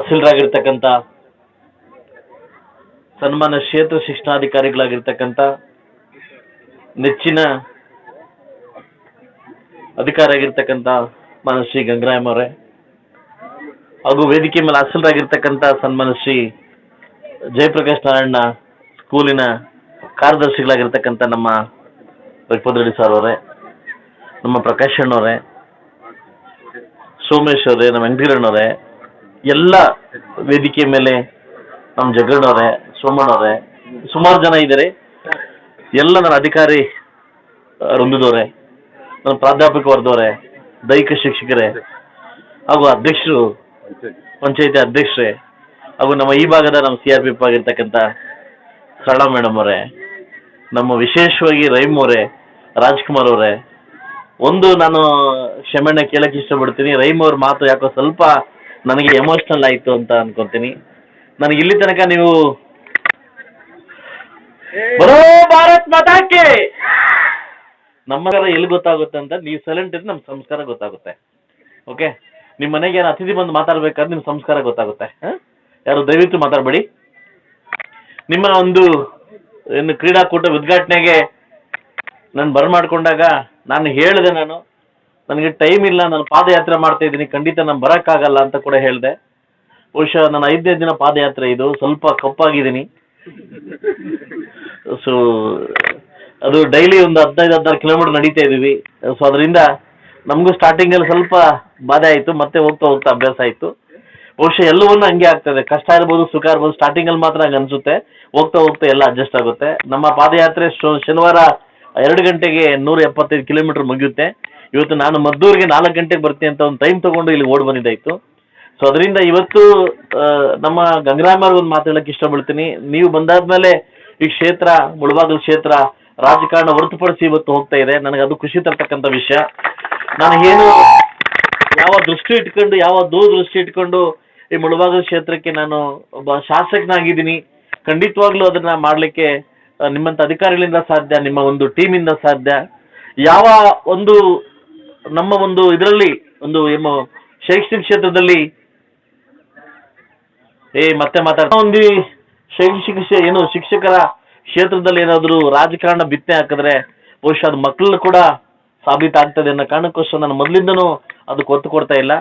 ತಹಸೀಲ್ರಾಗಿರ್ತಕ್ಕಂಥ ಸನ್ಮಾನ ಕ್ಷೇತ್ರ ಶಿಕ್ಷಣಾಧಿಕಾರಿಗಳಾಗಿರ್ತಕ್ಕಂಥ ನೆಚ್ಚಿನ ಅಧಿಕಾರಿ ಆಗಿರ್ತಕ್ಕಂಥ ಮಾನ್ಯ ಶ್ರೀ ಅವರೇ, ಹಾಗೂ ವೇದಿಕೆ ಮೇಲೆ ಹಾಸನರಾಗಿರ್ತಕ್ಕಂಥ ಸನ್ಮಾನ ಶ್ರೀ ಜಯಪ್ರಕಾಶ್ ನಾರಾಯಣ ಸ್ಕೂಲಿನ ಕಾರ್ಯದರ್ಶಿಗಳಾಗಿರ್ತಕ್ಕಂಥ ನಮ್ಮ ರಘುಪತ್ ರೆಡ್ಡಿ ಸರ್ ಅವರೇ, ನಮ್ಮ ಪ್ರಕಾಶ್ ಅಣ್ಣವರೇ, ಸೋಮೇಶ್ ಅವರೇ, ನಮ್ಮ ವೆಂಕಟರಣ್ಣವರೇ ಎಲ್ಲ ವೇದಿಕೆ ಮೇಲೆ ನಮ್ಮ ಜಗಣ್ಣವ್ರೆ ಸೋಮಣ್ಣವ್ರೆ ಸುಮಾರು ಜನ ಇದ್ದಾರೆ ಎಲ್ಲ ನನ್ನ ಅಧಿಕಾರಿ ವೃಂದದವರೇ ನನ್ನ ಪ್ರಾಧ್ಯಾಪಕ ವರ್ಗದವರೇ ದೈಹಿಕ ಶಿಕ್ಷಕರೇ, ಹಾಗೂ ಅಧ್ಯಕ್ಷರು, ಪಂಚಾಯತಿ ಅಧ್ಯಕ್ಷರೇ, ಹಾಗೂ ನಮ್ಮ ಈ ಭಾಗದ ನಮ್ಮ ಸಿ ಆರ್ ಪಿ ಎಫ್ ಆಗಿರ್ತಕ್ಕಂಥ ಸರಳ ಮೇಡಮ್ ಅವರೇ, ನಮ್ಮ ವಿಶೇಷವಾಗಿ ರೈಮ್ ಅವರೇ, ರಾಜ್ಕುಮಾರ್ ಅವರೇ, ಒಂದು ನಾನು ಕ್ಷಮೆಣ್ಣ ಕೇಳಕ್ಕೆ ಇಷ್ಟಪಡ್ತೀನಿ. ರೈಮ್ ಅವ್ರ ಮಾತು ಯಾಕೋ ಸ್ವಲ್ಪ ನನಗೆ ಎಮೋಷನಲ್ ಆಯಿತು ಅಂತ ಅನ್ಕೊಂತೀನಿ. ನನಗೆ ಇಲ್ಲಿ ತನಕ ನೀವು ಬರೋ ಭಾರತ್ ಮಾತಾಕೆ ನಮ್ಮ ಎಲ್ಲಿ ಗೊತ್ತಾಗುತ್ತೆ ಅಂತ ನೀವು ಸೈಲೆಂಟ್ ಇದ್ರೆ ನಮ್ಮ ಸಂಸ್ಕಾರ ಗೊತ್ತಾಗುತ್ತೆ. ಓಕೆ ನಿಮ್ಮ ಮನೆಗೆ ಏನು ಅತಿಥಿ ಬಂದು ಮಾತಾಡ್ಬೇಕಾದ್ರೆ ನಿಮ್ಮ ಸಂಸ್ಕಾರ ಗೊತ್ತಾಗುತ್ತೆ? ಯಾರು ದಯವಿಟ್ಟು ಮಾತಾಡಬೇಡಿ. ನಿಮ್ಮ ಒಂದು ಏನು ಕ್ರೀಡಾಕೂಟ ಉದ್ಘಾಟನೆಗೆ ನಾನು ಬರಮಾಡ್ಕೊಂಡಾಗ ನಾನು ಹೇಳಿದೆ ನಾನು. ನನಗೆ ಟೈಮ್ ಇಲ್ಲ, ನಾನು ಪಾದಯಾತ್ರೆ ಮಾಡ್ತಾ ಇದ್ದೀನಿ, ಖಂಡಿತ ನಾನು ಬರೋಕ್ಕಾಗಲ್ಲ ಅಂತ ಕೂಡ ಹೇಳಿದೆ. ಬಹುಶಃ ನನ್ನ ಐದನೇ ದಿನ ಪಾದಯಾತ್ರೆ ಇದು, ಸ್ವಲ್ಪ ಕಪ್ಪಾಗಿದ್ದೀನಿ. ಸೊ ಅದು ಡೈಲಿ ಒಂದು ಹದಿನೈದು, ಹದಿನಾರು ಕಿಲೋಮೀಟರ್ ನಡೀತಾ ಇದ್ದೀವಿ. ಸೊ ಅದರಿಂದ ನಮಗೂ ಸ್ಟಾರ್ಟಿಂಗಲ್ಲಿ ಸ್ವಲ್ಪ ಬಾಧೆ ಆಯಿತು, ಮತ್ತೆ ಹೋಗ್ತಾ ಹೋಗ್ತಾ ಅಭ್ಯಾಸ ಆಯಿತು. ಬಹುಶಃ ಎಲ್ಲವನ್ನೂ ಹಂಗೆ ಆಗ್ತದೆ ಕಷ್ಟ ಇರ್ಬೋದು, ಸುಖ ಇರ್ಬೋದು ಸ್ಟಾರ್ಟಿಂಗಲ್ಲಿ ಮಾತ್ರ ಹಂಗೆ ಅನಿಸುತ್ತೆ. ಹೋಗ್ತಾ ಹೋಗ್ತಾ ಎಲ್ಲ ಅಡ್ಜಸ್ಟ್ ಆಗುತ್ತೆ. ನಮ್ಮ ಪಾದಯಾತ್ರೆ ಶನಿವಾರ ಎರಡು ಗಂಟೆಗೆ ನೂರ ಎಪ್ಪತ್ತೈದು ಕಿಲೋಮೀಟರ್ ಮುಗಿಯುತ್ತೆ. ಇವತ್ತು ನಾನು ಮದ್ದೂರಿಗೆ ನಾಲ್ಕು ಗಂಟೆಗೆ ಬರ್ತೀನಿ ಅಂತ ಒಂದು ಟೈಮ್ ತಗೊಂಡು ಇಲ್ಲಿ ಓಡ್ ಬಂದಿದ್ದಾಯ್ತು. ಸೊ ಅದರಿಂದ ಇವತ್ತು ನಮ್ಮ ಗಂಗರಾಮರ್ ಒಂದು ಮಾತಾಡಕ್ಕೆ ಇಷ್ಟಪಡ್ತೀನಿ. ನೀವು ಬಂದಾದ್ಮೇಲೆ ಈ ಕ್ಷೇತ್ರ, ಮುಳಬಾಗಿಲು ಕ್ಷೇತ್ರ ರಾಜಕಾರಣ ಹೊರತುಪಡಿಸಿ ಇವತ್ತು ಹೋಗ್ತಾ ಇದೆ. ನನಗೆ ಅದು ಖುಷಿ ತರ್ತಕ್ಕಂಥ ವಿಷಯ. ನಾನು ಏನು ಯಾವ ದೃಷ್ಟಿ ಇಟ್ಕೊಂಡು, ಯಾವ ದೂರದೃಷ್ಟಿ ಇಟ್ಕೊಂಡು ಈ ಮುಳಬಾಗಿಲು ಕ್ಷೇತ್ರಕ್ಕೆ ನಾನು ಒಬ್ಬ ಶಾಸಕನಾಗಿದ್ದೀನಿ. ಖಂಡಿತವಾಗ್ಲೂ ಅದನ್ನ ಮಾಡಲಿಕ್ಕೆ ನಿಮ್ಮಂಥ ಅಧಿಕಾರಿಗಳಿಂದ ಸಾಧ್ಯ, ನಿಮ್ಮ ಒಂದು ಟೀಮಿಂದ ಸಾಧ್ಯ. ಯಾವ ಒಂದು ನಮ್ಮ ಒಂದು ಇದರಲ್ಲಿ ಒಂದು ಏನು ಶೈಕ್ಷಣಿಕ ಕ್ಷೇತ್ರದಲ್ಲಿ ಏ, ಮತ್ತೆ ಮಾತಾಡ ಒಂದು ಶೈಕ್ಷಣಿಕ ಏನು ಶಿಕ್ಷಕರ ಕ್ಷೇತ್ರದಲ್ಲಿ ಏನಾದರೂ ರಾಜಕಾರಣ ಬಿತ್ತನೆ ಹಾಕಿದ್ರೆ ಬಹುಶಃ ಅದು ಮಕ್ಕಳು ಕೂಡ ಸಾಬೀತಾಗ್ತದೆ ಅನ್ನೋ ಕಾರಣಕ್ಕೋಸ್ಕರ ನಾನು ಮೊದಲಿಂದನೂ ಅದಕ್ಕೆ ಒತ್ತು ಕೊಡ್ತಾ ಇಲ್ಲ.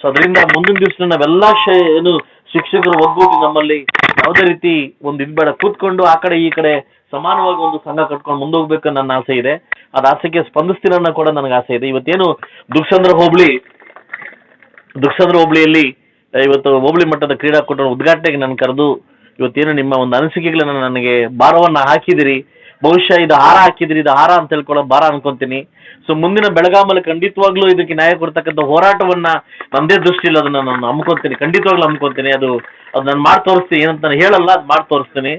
ಸೊ ಅದರಿಂದ ಮುಂದಿನ ದಿವಸ ನಾವೆಲ್ಲ ಏನು ಶಿಕ್ಷಕರು ಒಗ್ಗೂಡಿ ನಮ್ಮಲ್ಲಿ ಯಾವುದೇ ರೀತಿ ಒಂದು ಇದು ಬೇಡ ಕೂತ್ಕೊಂಡು ಆ ಕಡೆ ಈ ಕಡೆ ಸಮಾನವಾಗಿ ಒಂದು ಸಂಘ ಕಟ್ಕೊಂಡು ಮುಂದೋಗ್ಬೇಕು ನನ್ನ ಆಸೆ ಇದೆ. ಅದ ಆಸೆಗೆ ಸ್ಪಂದಿಸ್ತೀನಿ ಅನ್ನೋ ಕೂಡ ನನಗೆ ಆಸೆ ಇದೆ. ಇವತ್ತೇನು ದುಕ್ಷಂದ್ರ ಹೋಬಳಿ ದುಕ್ಷಂದ್ರ ಹೋಬಳಿಯಲ್ಲಿ ಇವತ್ತು ಹೋಬಳಿ ಮಟ್ಟದ ಕ್ರೀಡಾಕೂಟ ಉದ್ಘಾಟನೆಗೆ ನಾನು ಕರೆದು ಇವತ್ತೇನು ನಿಮ್ಮ ಒಂದು ಅನಿಸಿಕೆಗಳನ್ನ ನನಗೆ ಭಾರವನ್ನ ಹಾಕಿದಿರಿ. ಬಹುಶಃ ಇದು ಹಾರ ಹಾಕಿದಿರಿ, ಇದು ಹಾರ ಅಂತ ಹೇಳ್ಕೊಳ್ಳೋ ಭಾರ ಅನ್ಕೊಂತೀನಿ. ಸೊ ಮುಂದಿನ ಬೆಳಗಾಮಲ್ಲಿ ಖಂಡಿತವಾಗ್ಲೂ ಇದಕ್ಕೆ ನ್ಯಾಯ ಕೊಡ್ತಕ್ಕಂಥ ಹೋರಾಟವನ್ನ ನಂದೇ ದೃಷ್ಟಿಯಲ್ಲಿ ಅದನ್ನ ನಾನು ಅಮ್ಕೊಂತೀನಿ ಖಂಡಿತವಾಗ್ಲೂ ಅಮ್ಕೊಂತೀನಿ ಅದು ಅದು ನಾನು ಮಾಡಿ ತೋರಿಸ್ತೀನಿ ಏನಂತ ನಾನು ಹೇಳಲ್ಲ, ಅದು ಮಾಡಿ ತೋರಿಸ್ತೀನಿ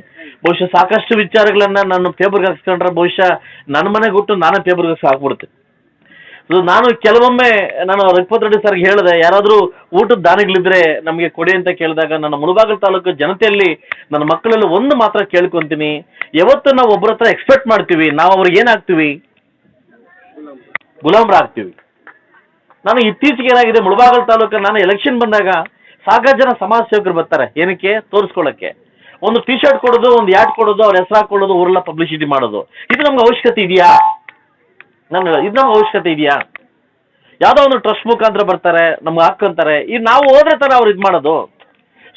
ಬಹುಶಃ ಸಾಕಷ್ಟು ವಿಚಾರಗಳನ್ನ ನಾನು ಪೇಪರ್ಗೆ ಹಾಕ್ಸ್ಕೊಂಡ್ರೆ ಬಹುಶಃ ನನ್ನ ಮನೆಗೆ ಹುಟ್ಟು ನಾನೇ ಪೇಪರ್ಗೆ ಹಾಕ್ಬಿಡ್ತೀನಿ ಸೊ ನಾನು ಕೆಲವೊಮ್ಮೆ ನಾನು ರಘುಪತ್ ರೆಡ್ಡಿ ಸರ್ಗೆ ಹೇಳಿದೆ, ಯಾರಾದರೂ ಊಟದ ದಾನಿಗಳಿದ್ರೆ ನಮಗೆ ಕೊಡಿ ಅಂತ ಕೇಳಿದಾಗ ನನ್ನ ಮುಳುಬಾಗಲ್ ತಾಲೂಕು ಜನತೆಯಲ್ಲಿ ನನ್ನ ಮಕ್ಕಳಲ್ಲಿ ಒಂದು ಮಾತ್ರ ಕೇಳ್ಕೊಂತೀನಿ, ಯಾವತ್ತು ನಾವು ಒಬ್ಬರ ಹತ್ರ ಎಕ್ಸ್ಪೆಕ್ಟ್ ಮಾಡ್ತೀವಿ, ನಾವು ಅವ್ರಿಗೆ ಏನಾಗ್ತೀವಿ? ಗುಲಾಮ್ರಾಗ್ತೀವಿ ನಾನು ಇತ್ತೀಚೆಗೆ ಏನಾಗಿದೆ, ಮುಳುಬಾಗಲ್ ತಾಲೂಕು ನಾನು ಎಲೆಕ್ಷನ್ ಬಂದಾಗ ಸಾಕಷ್ಟು ಜನ ಸಮಾಜ ಸೇವಕರು ಬರ್ತಾರೆ. ಏನಕ್ಕೆ? ತೋರಿಸ್ಕೊಳ್ಳೋಕ್ಕೆ ಒಂದು ಟಿ ಶರ್ಟ್ ಕೊಡೋದು, ಒಂದು ಯಾಟ್ ಕೊಡೋದು, ಅವ್ರ ಹೆಸರು ಹಾಕೊಳ್ಳೋದು, ಊರೆಲ್ಲ ಪಬ್ಲಿಸಿಟಿ ಮಾಡೋದು. ಇದು ನಮ್ಗೆ ಅವಶ್ಯಕತೆ ಇದೆಯಾ? ನಮ್ಗೆ ಇದು ನಮ್ಗೆ ಅವಶ್ಯಕತೆ ಇದೆಯಾ? ಯಾವುದೋ ಒಂದು ಟ್ರಸ್ಟ್ ಮುಖಾಂತರ ಬರ್ತಾರೆ, ನಮ್ಗೆ ಹಾಕೊಂತಾರೆ ಈಗ ನಾವು ಹೋದ್ರೆ ತಾನೆ ಅವ್ರು ಇದು ಮಾಡೋದು.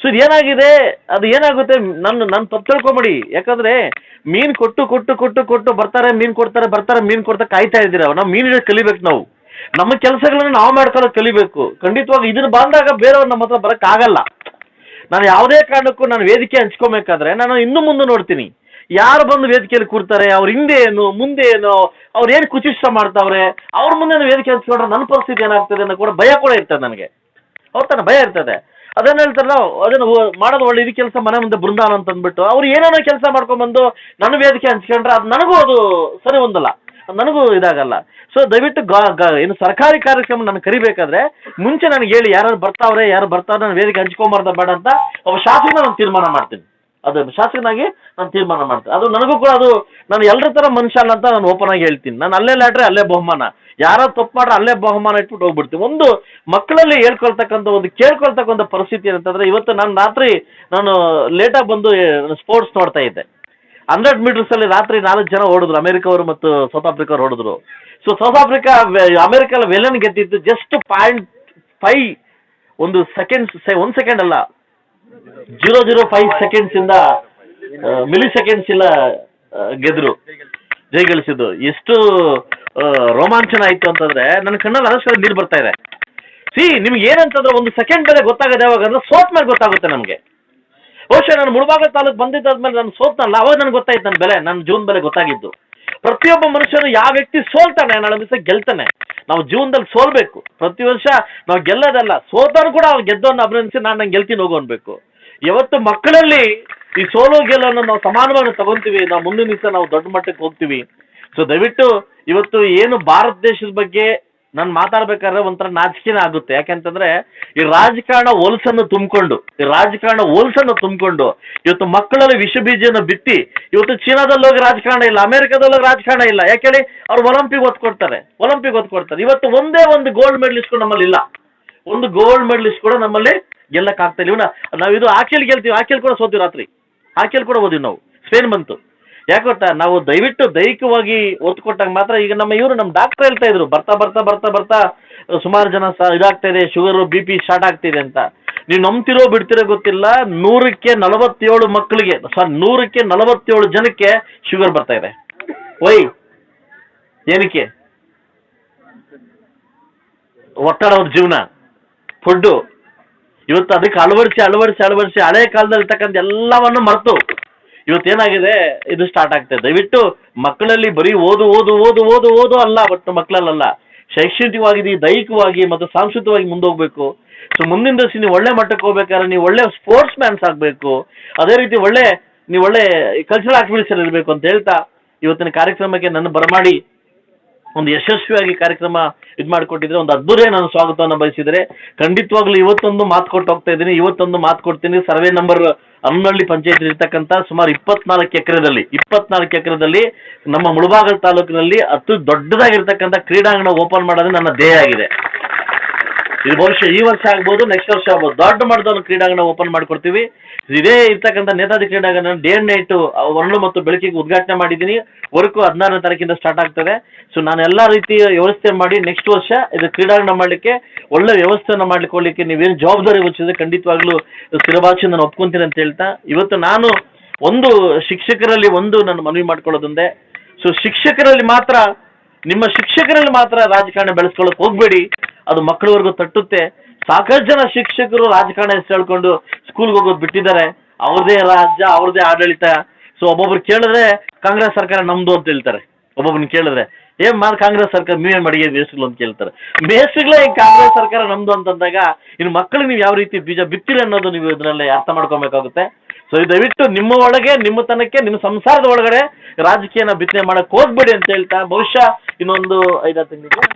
ಸೊ ಇದು ಏನಾಗಿದೆ? ಅದು ಏನಾಗುತ್ತೆ? ನನ್ನ ನನ್ನ ತಪ್ಪು ತಿಳ್ಕೊಬೇಡಿ. ಯಾಕಂದ್ರೆ ಮೀನು ಕೊಟ್ಟು ಕೊಟ್ಟು ಕೊಟ್ಟು ಕೊಟ್ಟು ಬರ್ತಾರೆ, ಮೀನು ಕೊಡ್ತಾರೆ, ಬರ್ತಾರೆ, ಮೀನು ಕೊಡ್ತಾ ಕಾಯ್ತಾ ಇದ್ದೀರ? ನಾವು ಮೀನು ಹಿಡಿಯೋದು ಕಲಿಬೇಕು ನಾವು. ನಮ್ಮ ಕೆಲಸಗಳನ್ನ ನಾವು ಮಾಡ್ಕೊಳ್ಳೋದು ಕಲಿಬೇಕು. ಖಂಡಿತವಾಗಿ ಇದನ್ನ ಬಂದಾಗ ಬೇರೆಯವ್ರು ನಮ್ಮ ಹತ್ರ ಬರೋಕ್ಕಾಗಲ್ಲ ನಾನು ಯಾವುದೇ ಕಾರಣಕ್ಕೂ ನಾನು ವೇದಿಕೆ ಹಂಚ್ಕೋಬೇಕಾದ್ರೆ ನಾನು ಇನ್ನು ಮುಂದೆ ನೋಡ್ತೀನಿ. ಯಾರು ಬಂದು ವೇದಿಕೆಯಲ್ಲಿ ಕೂರ್ತಾರೆ, ಅವ್ರ ಹಿಂದೆ ಏನು, ಮುಂದೆ ಏನು, ಅವ್ರು ಏನು ಕುಚಿಷ್ಟ ಮಾಡ್ತಾವ್ರೆ, ಅವ್ರ ಮುಂದೆ ನಾನು ವೇದಿಕೆ ಹಂಚ್ಕೊಂಡ್ರೆ ನನ್ನ ಪರಿಸ್ಥಿತಿ ಏನಾಗ್ತದೆ ಅನ್ನೋ ಕೂಡ ಭಯ ಕೂಡ ಇರ್ತದೆ ನನಗೆ. ಅವ್ರ ತನ್ನ ಭಯ ಇರ್ತದೆ. ಅದನ್ನ ಹೇಳ್ತಾರಲ್ಲ, ಅದನ್ನ ಮಾಡೋದು ಒಳ್ಳೆ ಇದು ಕೆಲಸ ಮನೆ ಮುಂದೆ ಬೃಂದಾವನ ಅಂತ ಅಂದ್ಬಿಟ್ಟು, ಅವ್ರು ಏನೇನೋ ಕೆಲಸ ಮಾಡ್ಕೊಂಡ್ಬಂದು ನನ್ನ ವೇದಿಕೆ ಹಂಚ್ಕೊಂಡ್ರೆ ಅದು ನನಗೂ ಅದು ಸರಿ ಹೊಂದಲ್ಲ. ನನಗೂ ಇದಾಗಲ್ಲ. ಸೊ ದಯವಿಟ್ಟು ಏನು ಸರ್ಕಾರಿ ಕಾರ್ಯಕ್ರಮ ನಾನು ಕರಿಬೇಕಾದ್ರೆ ಮುಂಚೆ ನನಗೆ ಹೇಳಿ ಯಾರು ಬರ್ತಾವ್ರೆ ಯಾರು ಬರ್ತಾವ್ರೆ, ನಾನು ವೇದಿಕೆ ಹಂಚ್ಕೊಂಬಾರ್ದ ಬೇಡ ಅಂತ ಒಬ್ಬ ಶಾಸಕ ನಾನು ತೀರ್ಮಾನ ಮಾಡ್ತೀನಿ. ಅದು ಶಾಸಕನಾಗಿ ನಾನು ತೀರ್ಮಾನ ಮಾಡ್ತೀನಿ. ಅದು ನನಗೂ ಕೂಡ ಅದು ನಾನು ಎಲ್ಲರ ಥರ ಮನುಷ್ಯ ಅಲ್ಲ ಅಂತ ನಾನು ಓಪನ್ ಆಗಿ ಹೇಳ್ತೀನಿ. ನಾನು ಅಲ್ಲೇ ಲಾಡ್ರೆ ಅಲ್ಲೇ ಬಹುಮಾನ. ಯಾರೋ ತಪ್ಪು ಮಾಡ್ರೆ ಅಲ್ಲೇ ಬಹುಮಾನ ಇಟ್ಬಿಟ್ಟು ಹೋಗ್ಬಿಡ್ತೀನಿ. ಒಂದು ಮಕ್ಕಳಲ್ಲಿ ಹೇಳ್ಕೊಳ್ತಕ್ಕಂಥ ಒಂದು, ಕೇಳ್ಕೊಳ್ತಕ್ಕಂಥ ಪರಿಸ್ಥಿತಿ ಏನಂತಂದ್ರೆ ಇವತ್ತು ನಾನು ರಾತ್ರಿ ನಾನು ಲೇಟಾಗಿ ಬಂದು ಸ್ಪೋರ್ಟ್ಸ್ ನೋಡ್ತಾ ಇದ್ದೆ. ಹಂಡ್ರೆಡ್ ಮೀಟರ್ಸ್ ಅಲ್ಲಿ ರಾತ್ರಿ ನಾಲ್ಕು ಜನ ಓಡಿದ್ರು ಅಮೆರಿಕ ಅವರು ಮತ್ತು ಸೌತ್ ಆಫ್ರಿಕಾ ಅವರು ಓಡಿದ್ರು. ಸೊ ಸೌತ್ ಆಫ್ರಿಕಾ ಅಮೆರಿಕ ವೆಲನ್ ಗೆದ್ದಿದ್ದು ಜಸ್ಟ್ ಪಾಯಿಂಟ್ ಫೈವ್ ಒಂದು ಸೆಕೆಂಡ್ಸ್ ಒಂದು ಸೆಕೆಂಡ್ ಅಲ್ಲ. ಜೀರೋ ಜೀರೋ ಫೈವ್ ಸೆಕೆಂಡ್ಸ್ ಇಂದ ಮಿಲಿ ಸೆಕೆಂಡ್ಸ್ ಇಲ್ಲ ಗೆದ್ರು. ಜಯಗಳಿಸಿದ್ದು ಎಷ್ಟು ರೋಮಾಂಚನ ಆಯ್ತು ಅಂತಂದ್ರೆ, ನನ್ನ ಕಣ್ಣಲ್ಲಿ ಅದಷ್ಟು ನೀರು ಬರ್ತಾ ಇದೆ. ಸಿ ನಿಮ್ಗೆ ಏನಂತಂದ್ರೆ ಒಂದು ಸೆಕೆಂಡ್ ಬೆಲೆ ಗೊತ್ತಾಗದೆ ಯಾವಾಗ ಅಂದ್ರೆ ಸೋತ್ ಮೇಲೆ ಗೊತ್ತಾಗುತ್ತೆ ನಮಗೆ. ಬಹುಶಃ ನಾನು ಮುಳಬಾಗ ತಾಲೂಕು ಬಂದಿದ್ದಾದ್ಮೇಲೆ ನಾನು ಸೋತ್ನಲ್ಲ, ಅವಾಗ ನನಗೆ ಗೊತ್ತಾಯ್ತು ನನ್ನ ಬೆಲೆ ನನ್ನ ಜೀವನ ಬೆಲೆ ಗೊತ್ತಾಗಿದ್ದು. ಪ್ರತಿಯೊಬ್ಬ ಮನುಷ್ಯನು ಯಾವ ವ್ಯಕ್ತಿ ಸೋಲ್ತಾನೆ, ನಾಳೆ ದಿವಸ ಗೆಲ್ತಾನೆ. ನಾವು ಜೀವನದಲ್ಲಿ ಸೋಲ್ಬೇಕು. ಪ್ರತಿ ವರ್ಷ ನಾವು ಗೆಲ್ಲೋದಲ್ಲ ಸೋತಾನು ಕೂಡ ಅವ್ನು ಗೆದ್ದವನ್ನ ಅಭಿನಂದಿಸಿ ನಾನು ನಂಗೆ ಗೆಲ್ತೀನಿ ಹೋಗು ಅನ್ಬೇಕು. ಯಾವತ್ತು ಮಕ್ಕಳಲ್ಲಿ ಈ ಸೋಲು ಗೆಲ್ಲನ್ನು ನಾವು ಸಮಾನವಾಗಿ ತಗೊಂತೀವಿ, ನಾವು ಮುಂದಿನ ದಿವಸ ನಾವು ದೊಡ್ಡ ಮಟ್ಟಕ್ಕೆ ಹೋಗ್ತೀವಿ. ಸೊ ದಯವಿಟ್ಟು ಇವತ್ತು ಏನು ಭಾರತ ದೇಶದ ಬಗ್ಗೆ ನಾನು ಮಾತಾಡ್ಬೇಕಾದ್ರೆ ಒಂಥರ ನಾಚಿಕೆನೇ ಆಗುತ್ತೆ. ಯಾಕೆಂತಂದ್ರೆ ಈ ರಾಜಕಾರಣ ಹೊಲಸನ್ನು ತುಂಬಿಕೊಂಡು, ಈ ರಾಜಕಾರಣ ಹೊಲಸನ್ನು ತುಂಬಿಕೊಂಡು ಇವತ್ತು ಮಕ್ಕಳಲ್ಲಿ ವಿಷ ಬೀಜನ ಬಿತ್ತಿ ಇವತ್ತು ಚೀನಾದಲ್ಲಿ ಹೋಗಿ ರಾಜಕಾರಣ ಇಲ್ಲ, ಅಮೆರಿಕದಲ್ಲಿ ಹೋಗಿ ರಾಜಕಾರಣ ಇಲ್ಲ. ಯಾಕೆ ಹೇಳಿ? ಅವ್ರು ಒಲಂಪಿಕ್ ಒತ್ತು ಕೊಡ್ತಾರೆ ಒಲಿಂಪಿಕ್ ಒತ್ತು ಕೊಡ್ತಾರೆ ಇವತ್ತು ಒಂದೇ ಒಂದು ಗೋಲ್ಡ್ ಮೆಡಲಿಸ್ಟ್ ನಮ್ಮಲ್ಲಿ ಇಲ್ಲ. ಒಂದು ಗೋಲ್ಡ್ ಮೆಡಲಿಸ್ಟ್ ಕೂಡ ನಮ್ಮಲ್ಲಿ ಗೆಲ್ಲಕ್ಕಾಗ್ತಾ ಇಲ್ಲ. ನಾವು ಇದು ಆಕೆಲ್ ಗೆಲ್ತೀವಿ. ಆಕೆಲ್ ಕೂಡ ಸೋತೀವಿ ರಾತ್ರಿ. ಆಕೆಲ್ ಕೂಡ ಓದಿವಿ ನಾವು. ಸ್ಪೇನ್ ಬಂತು. ಯಾಕೆ ಗೊತ್ತಾ? ನಾವು ದಯವಿಟ್ಟು ದೈಹಿಕವಾಗಿ ಒತ್ತು ಕೊಟ್ಟಾಗ ಮಾತ್ರ ಈಗ ನಮ್ಮ ಇವರು ನಮ್ಮ ಡಾಕ್ಟರ್ ಹೇಳ್ತಾ ಇದ್ರು, ಬರ್ತಾ ಬರ್ತಾ ಬರ್ತಾ ಬರ್ತಾ, ಸುಮಾರು ಜನ ಸ ಇದಾಗ್ತಾ ಇದೆ ಶುಗರು ಬಿ ಪಿ ಸ್ಟಾರ್ಟ್ ಆಗ್ತಿದೆ ಅಂತ. ನೀವು ನಂಬ್ತಿರೋ ಬಿಡ್ತಿರೋ ಗೊತ್ತಿಲ್ಲ, ನೂರಕ್ಕೆ ನಲವತ್ತೇಳು ಮಕ್ಕಳಿಗೆ ಸಾರಿ ನೂರಕ್ಕೆ ನಲವತ್ತೇಳು ಜನಕ್ಕೆ ಶುಗರ್ ಬರ್ತಾ ಇದೆ. ವೈ? ಏನಕ್ಕೆ? ಒತ್ತಡ ಅವ್ರ ಜೀವನ. ಫುಡ್ಡು ಇವತ್ತು ಅದಕ್ಕೆ ಅಳವಡಿಸಿ ಅಳವಡಿಸಿ ಅಳವಡಿಸಿ ಹಳೆ ಕಾಲದಲ್ಲಿ ಇರ್ತಕ್ಕಂಥ ಎಲ್ಲವನ್ನು ಮರೆತು. ಇವತ್ತೇನಾಗಿದೆ? ಇದು ಸ್ಟಾರ್ಟ್ ಆಗ್ತದೆ ದಯವಿಟ್ಟು ಮಕ್ಕಳಲ್ಲಿ ಬರೀ ಓದು ಓದು ಓದು ಓದು ಓದು ಅಲ್ಲ ಬಟ್ ಮಕ್ಕಳಲ್ಲ ಶೈಕ್ಷಣಿಕವಾಗಿ ದೈಹಿಕವಾಗಿ ಮತ್ತು ಸಾಂಸ್ಕೃತಿಕವಾಗಿ ಮುಂದೋಗ್ಬೇಕು. ಸೊ ಮುಂದಿನ ದಿವಸ ನೀವು ಒಳ್ಳೆ ಮಟ್ಟಕ್ಕೆ ಹೋಗ್ಬೇಕಾದ್ರೆ ನೀವು ಒಳ್ಳೆ ಸ್ಪೋರ್ಟ್ಸ್ ಮ್ಯಾನ್ಸ್ ಆಗಬೇಕು. ಅದೇ ರೀತಿ ಒಳ್ಳೆ, ನೀವು ಒಳ್ಳೆ ಕಲ್ಚರಲ್ ಆಕ್ಟಿವಿಟೀಸ್ ಇರಬೇಕು ಅಂತ ಹೇಳ್ತಾ ಇವತ್ತಿನ ಕಾರ್ಯಕ್ರಮಕ್ಕೆ ನನ್ನ ಬರಮಾಡಿ. ಒಂದು ಯಶಸ್ವಿಯಾಗಿ ಕಾರ್ಯಕ್ರಮ ಇದು ಮಾಡಿಕೊಟ್ಟಿದ್ರೆ ಒಂದು ಅದ್ಭುತ ನಾನು ಸ್ವಾಗತವನ್ನು ಬಯಸಿದರೆ ಖಂಡಿತವಾಗ್ಲೂ ಇವತ್ತೊಂದು ಮಾತು ಕೊಟ್ಟು ಹೋಗ್ತಾ ಇದ್ದೀನಿ. ಇವತ್ತೊಂದು ಮಾತು ಕೊಡ್ತೀನಿ. ಸರ್ವೆ ನಂಬರ್ ಅಮ್ಮನಳ್ಳಿ ಪಂಚಾಯತ್ ಇರ್ತಕ್ಕಂಥ ಸುಮಾರು ಇಪ್ಪತ್ನಾಲ್ಕು ಎಕರೆದಲ್ಲಿ ಇಪ್ಪತ್ನಾಲ್ಕು ಎಕರೆದಲ್ಲಿ ನಮ್ಮ ಮುಳಬಾಗಲ್ ತಾಲೂಕಿನಲ್ಲಿ ಅತಿ ದೊಡ್ಡದಾಗಿರ್ತಕ್ಕಂಥ ಕ್ರೀಡಾಂಗಣ ಓಪನ್ ಮಾಡೋದು ನನ್ನ ಧ್ಯೇಯ ಆಗಿದೆ. ಇದು ಬಹುಶಃ ಈ ವರ್ಷ ಆಗ್ಬೋದು ನೆಕ್ಸ್ಟ್ ವರ್ಷ ಆಗ್ಬೋದು. ದೊಡ್ಡ ಮಟ್ಟದ ಒಂದು ಕ್ರೀಡಾಂಗಣ ಓಪನ್ ಮಾಡಿಕೊಡ್ತೀವಿ. ಇದೇ ಇರ್ತಕ್ಕಂಥ ನೇತಾಜಿ ಕ್ರೀಡಾಂಗಣ ಡೇ ನೈಟ್ ವರ್ಣ ಮತ್ತು ಬೆಳಕಿಗೆ ಉದ್ಘಾಟನೆ ಮಾಡಿದ್ದೀನಿ. ವರ್ಕು ಹದಿನಾರನೇ ತಾರೀಕಿಂದ ಸ್ಟಾರ್ಟ್ ಆಗ್ತದೆ. ಸೊ ನಾನು ಎಲ್ಲ ರೀತಿಯ ವ್ಯವಸ್ಥೆ ಮಾಡಿ ನೆಕ್ಸ್ಟ್ ವರ್ಷ ಇದು ಕ್ರೀಡಾಂಗಣ ಮಾಡಲಿಕ್ಕೆ, ಒಳ್ಳೆ ವ್ಯವಸ್ಥೆಯನ್ನು ಮಾಡ್ಲಿಕ್ಕೆ ನೀವೇನು ಜವಾಬ್ದಾರಿ ವಹಿಸಿದ್ರೆ ಖಂಡಿತವಾಗ್ಲೂ ಸ್ಥಿರಭಾಷೆ ನಾನು ಒಪ್ಕೊಂತೀನಿ ಅಂತ ಹೇಳ್ತಾ, ಇವತ್ತು ನಾನು ಒಂದು ಶಿಕ್ಷಕರಲ್ಲಿ ಒಂದು ನಾನು ಮನವಿ ಮಾಡ್ಕೊಳ್ಳೋದಂದೆ. ಸೊ ಶಿಕ್ಷಕರಲ್ಲಿ ಮಾತ್ರ, ನಿಮ್ಮ ಶಿಕ್ಷಕರಲ್ಲಿ ಮಾತ್ರ ರಾಜಕಾರಣ ಬೆಳೆಸ್ಕೊಳ್ಳೋಕೆ ಹೋಗ್ಬೇಡಿ. ಅದು ಮಕ್ಕಳವರೆಗೂ ತಟ್ಟುತ್ತೆ. ಸಾಕಷ್ಟು ಜನ ಶಿಕ್ಷಕರು ರಾಜಕಾರಣ ಹೆಸರು ಹೇಳ್ಕೊಂಡು ಸ್ಕೂಲ್ಗೆ ಹೋಗೋದು ಬಿಟ್ಟಿದ್ದಾರೆ. ಅವ್ರದೇ ರಾಜ್ಯ, ಅವ್ರದೇ ಆಡಳಿತ. ಸೊ ಒಬ್ಬೊಬ್ರು ಕೇಳಿದ್ರೆ ಕಾಂಗ್ರೆಸ್ ಸರ್ಕಾರ ನಮ್ದು ಅಂತ ಹೇಳ್ತಾರೆ. ಒಬ್ಬೊಬ್ರನ್ನ ಕೇಳಿದ್ರೆ ಏನ್ ಮಾ ಕಾಂಗ್ರೆಸ್ ಸರ್ಕಾರ ನೀವೇನ್ ಮಾಡಿಗೆ ಬೇಸುಗಳು ಅಂತ ಕೇಳ್ತಾರೆ. ಮೇಸ್ಗಳೇ ಕಾಂಗ್ರೆಸ್ ಸರ್ಕಾರ ನಮ್ದು ಅಂತಂದಾಗ ಇನ್ನು ಮಕ್ಕಳು ನೀವು ಯಾವ ರೀತಿ ಬೀಜ ಬಿತ್ತಿರಿ ಅನ್ನೋದು ನೀವು ಇದರಲ್ಲಿ ಅರ್ಥ ಮಾಡ್ಕೊಬೇಕಾಗುತ್ತೆ. ಸೊ ದಯವಿಟ್ಟು ನಿಮ್ಮ ಒಳಗೆ, ನಿಮ್ಮ ತನಕ್ಕೆ, ನಿಮ್ಮ ಸಂಸಾರದ ಒಳಗಡೆ ರಾಜಕೀಯನ ಬಿತ್ತನೆ ಮಾಡಕ್ ಹೋಗ್ಬೇಡಿ ಅಂತ ಹೇಳ್ತಾ, ಬಹುಶಃ ಇನ್ನೊಂದು ಐದಾರು ತಿಂಗಳಿಗೆ.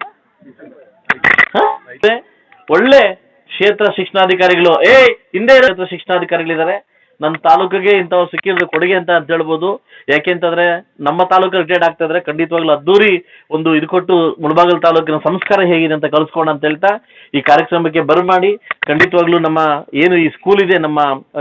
ಒಳ್ಳೆ ಕ್ಷೇತ್ರ ಶಿಕ್ಷಣಾಧಿಕಾರಿಗಳು. ಏ ಹಿಂದೆ ಕ್ಷೇತ್ರ ಶಿಕ್ಷಣಾಧಿಕಾರಿಗಳಿದ್ದಾರೆ. ನನ್ನ ತಾಲೂಕಿಗೆ ಇಂಥವ್ ಸಿಕ್ಕಿರೋದು ಕೊಡುಗೆ ಅಂತ ಅಂತ ಹೇಳ್ಬೋದು. ಯಾಕೆಂತಂದ್ರೆ ನಮ್ಮ ತಾಲೂಕು ರಿಟೈರ್ಡ್ ಆಗ್ತಾ ಇದ್ರೆ ಖಂಡಿತವಾಗ್ಲೂ ಅದ್ದೂರಿ ಒಂದು ಇದು ಕೊಟ್ಟು ಮುಳಬಾಗಲ್ ತಾಲೂಕಿನ ಸಂಸ್ಕಾರ ಹೇಗಿದೆ ಅಂತ ಕಲಿಸ್ಕೊಂಡ ಅಂತ ಹೇಳ್ತಾ ಈ ಕಾರ್ಯಕ್ರಮಕ್ಕೆ ಬರಮಾಡಿ. ಖಂಡಿತವಾಗ್ಲೂ ನಮ್ಮ ಏನು ಈ ಸ್ಕೂಲ್ ಇದೆ, ನಮ್ಮ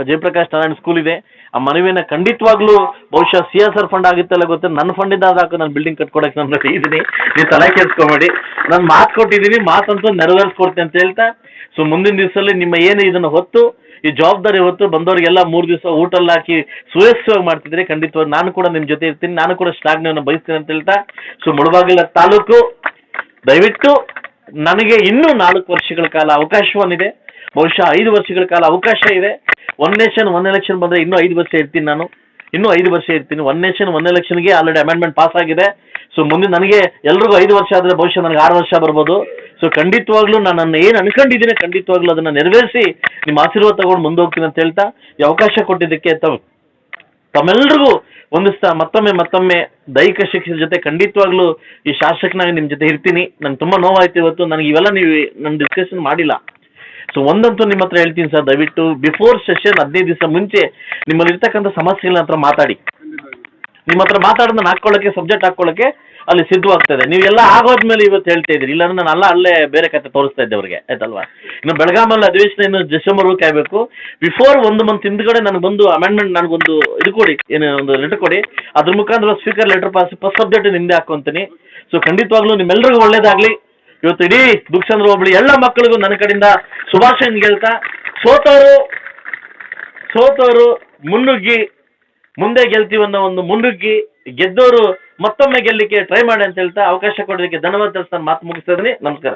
ಜಯಪ್ರಕಾಶ್ ನಾರಾಯಣ ಸ್ಕೂಲ್ ಇದೆ. ಆ ಮನವಿನ ಖಂಡಿತವಾಗ್ಲೂ ಬಹುಶಃ ಸಿ ಎಸ್ ಆರ್ ಫಂಡ್ ಆಗುತ್ತಲ್ಲ ಗೊತ್ತೆ? ನನ್ನ ಫಂಡಿಂದ ಆದಾಗ ನಾನು ಬಿಲ್ಡಿಂಗ್ ಕಟ್ಕೊಡಕ್ಕೆ ನಾನು ರೆಡಿ ಇದ್ದೀನಿ. ನೀವು ತಲೆ ಕೆಡಿಸ್ಕೊಬೇಡಿ. ನಾನು ಮಾತು ಕೊಟ್ಟಿದ್ದೀನಿ, ಮಾತಂತೂ ನೆರವೇರಿಸ್ಕೊಡ್ತೀನಿ ಅಂತ ಹೇಳ್ತಾ. ಸೊ ಮುಂದಿನ ದಿವಸದಲ್ಲಿ ನಿಮ್ಮ ಏನು ಇದನ್ನು ಹೊತ್ತು, ಈ ಜವಾಬ್ದಾರಿ ಹೊತ್ತು ಬಂದವರಿಗೆಲ್ಲ ಮೂರು ದಿವಸ ಊಟ ಎಲ್ಲ ಹಾಕಿ ಸುವ್ಯವಸ್ಥವಾಗಿ ಮಾಡ್ತಿದ್ರೆ ಖಂಡಿತವಾಗಿ ನಾನು ಕೂಡ ನಿಮ್ಮ ಜೊತೆ ಇರ್ತೀನಿ. ನಾನು ಕೂಡ ಶ್ಲಾಘನೆಯನ್ನು ಬಯಸ್ತೀನಿ ಅಂತ ಹೇಳ್ತಾ. ಸೊ ಮುಳಬಾಗಿಲ ತಾಲೂಕು, ದಯವಿಟ್ಟು ನನಗೆ ಇನ್ನೂ ನಾಲ್ಕು ವರ್ಷಗಳ ಕಾಲ ಅವಕಾಶವನ್ನಿದೆ. ಬಹುಶಃ ಐದು ವರ್ಷಗಳ ಕಾಲ ಅವಕಾಶ ಇದೆ. ಒನ್ ನೇಷನ್ ಒನ್ ಎಲೆಕ್ಷನ್ ಬಂದರೆ ಇನ್ನೂ ಐದು ವರ್ಷ ಇರ್ತೀನಿ ನಾನು. ಇನ್ನೂ ಐದು ವರ್ಷ ಇರ್ತೀನಿ. ಒನ್ ನೇಷನ್ ಒನ್ ಎಲೆಕ್ಷನ್ಗೆ ಆಲ್ರೆಡಿ ಅಮೆಂಡ್ಮೆಂಟ್ ಪಾಸ್ ಆಗಿದೆ. ಸೊ ಮುಂದೆ ನನಗೆ ಎಲ್ರಿಗೂ ಐದು ವರ್ಷ ಆದರೆ ಬಹುಶಃ ನನಗೆ ಆರು ವರ್ಷ ಬರ್ಬೋದು. ಸೊ ಖಂಡಿತವಾಗ್ಲೂ ನಾನು ನನ್ನ ಏನು ಅನ್ಕೊಂಡಿದ್ದೀನಿ ಖಂಡಿತವಾಗ್ಲೂ ಅದನ್ನ ನೆರವೇರಿಸಿ ನಿಮ್ಮ ಆಶೀರ್ವಾದ ತಗೊಂಡು ಮುಂದೆ ಹೋಗ್ತೀನಿ ಅಂತ ಹೇಳ್ತಾ ಈ ಅವಕಾಶ ಕೊಟ್ಟಿದ್ದಕ್ಕೆ ತಮ್, ತಮ್ಮೆಲ್ರಿಗೂ ಒಂದಿಸ್ತಾ ಮತ್ತೊಮ್ಮೆ ಮತ್ತೊಮ್ಮೆ ದೈಹಿಕ ಶಿಕ್ಷಣ ಜೊತೆ ಖಂಡಿತವಾಗ್ಲೂ ಈ ಶಾಸಕನಾಗಿ ನಿಮ್ಮ ಜೊತೆ ಇರ್ತೀನಿ. ನಂಗೆ ತುಂಬಾ ನೋವಾಯ್ತು ಇವತ್ತು. ನನಗೆ ಇವೆಲ್ಲ ನೀವು ನನ್ನ ಡಿಸ್ಕಷನ್ ಮಾಡಿಲ್ಲ. ಸೊ ಒಂದಂತೂ ನಿಮ್ಮ ಹತ್ರ ಹೇಳ್ತೀನಿ ಸರ್, ದಯವಿಟ್ಟು ಬಿಫೋರ್ ಸೆಷನ್ ಹದಿನೈದು ದಿವಸ ಮುಂಚೆ ನಿಮ್ಮಲ್ಲಿ ಇರ್ತಕ್ಕಂಥ ಸಮಸ್ಯೆಗಳನ್ನ ಹತ್ರ ಮಾತಾಡಿ. ನಿಮ್ಮ ಹತ್ರ ಮಾತಾಡೋದನ್ನ ಹಾಕೊಳ್ಳೋಕೆ ಸಬ್ಜೆಕ್ಟ್ ಹಾಕೊಳ್ಳೋಕೆ ಅಲ್ಲಿ ಸಿದ್ಧವಾಗ್ತದೆ ನೀವೆಲ್ಲ ಆಗೋದ್ಮೇಲೆ ಇವತ್ತು ಹೇಳ್ತಾ ಇದ್ದೀರಿ. ಇಲ್ಲ ನಾನು ಅಲ್ಲ, ಅಲ್ಲೇ ಬೇರೆ ಕತೆ ತೋರಿಸ್ತಾ ಇದ್ದೆ ಅವ್ರಿಗೆ. ಆಯ್ತಲ್ವಾ? ಇನ್ನು ಬೆಳಗಾಮಲ್ಲಿ ಅಧಿವೇಶನ ಇನ್ನು ಡಿಸೆಂಬರ್ಗೂ ಕಾಯಬೇಕು ಬಿಫೋರ್ ಒಂದು ಮಂತ್ ಹಿಂದ್ಗಡೆ ನನಗೆ ಬಂದು ಅಮೆಂಡ್ಮೆಂಟ್ ನನಗೊಂದು ಇದು ಕೊಡಿ, ಏನು ಒಂದು ಲೆಟರ್ ಕೊಡಿ. ಅದ್ರ ಮುಖಾಂತರ speaker letter pass first subject ನಿಂದೆ ಹಾಕೊಂತೀನಿ ಸೊ ಖಂಡಿತವಾಗ್ಲೂ ನಿಮ್ಮೆಲ್ಲರಿಗೂ ಒಳ್ಳೇದಾಗಲಿ. ಇವತ್ತು ಇಡೀ ದುಕ್ಷಂದ್ರ ಹೋಬಳಿ ಎಲ್ಲ ಮಕ್ಕಳಿಗೂ ನನ್ನ ಕಡೆಯಿಂದ ಶುಭಾಶಯ ಹೇಳ್ತಾ ಸೋತವರು ಸೋತವರು ಮುನ್ನುಗ್ಗಿ, ಮುಂದೆ ಗೆಲ್ತೀವಿ ಅನ್ನೋ ಒಂದು ಮುನ್ನುಗ್ಗಿ ಗೆದ್ದವರು ಮತ್ತೊಮ್ಮೆ ಗೆಲ್ಲಿಕ್ಕೆ ಟ್ರೈ ಮಾಡಿ ಅಂತ ಹೇಳ್ತಾ ಅವಕಾಶ ಕೊಡೋದಕ್ಕೆ ಧನ್ಯವಾದ ತಿಳಿಸ್ತಾ ನಾನು ಮಾತು ಮುಗಿಸ್ತಾ ಇದ್ದೀನಿ. ನಮಸ್ಕಾರ.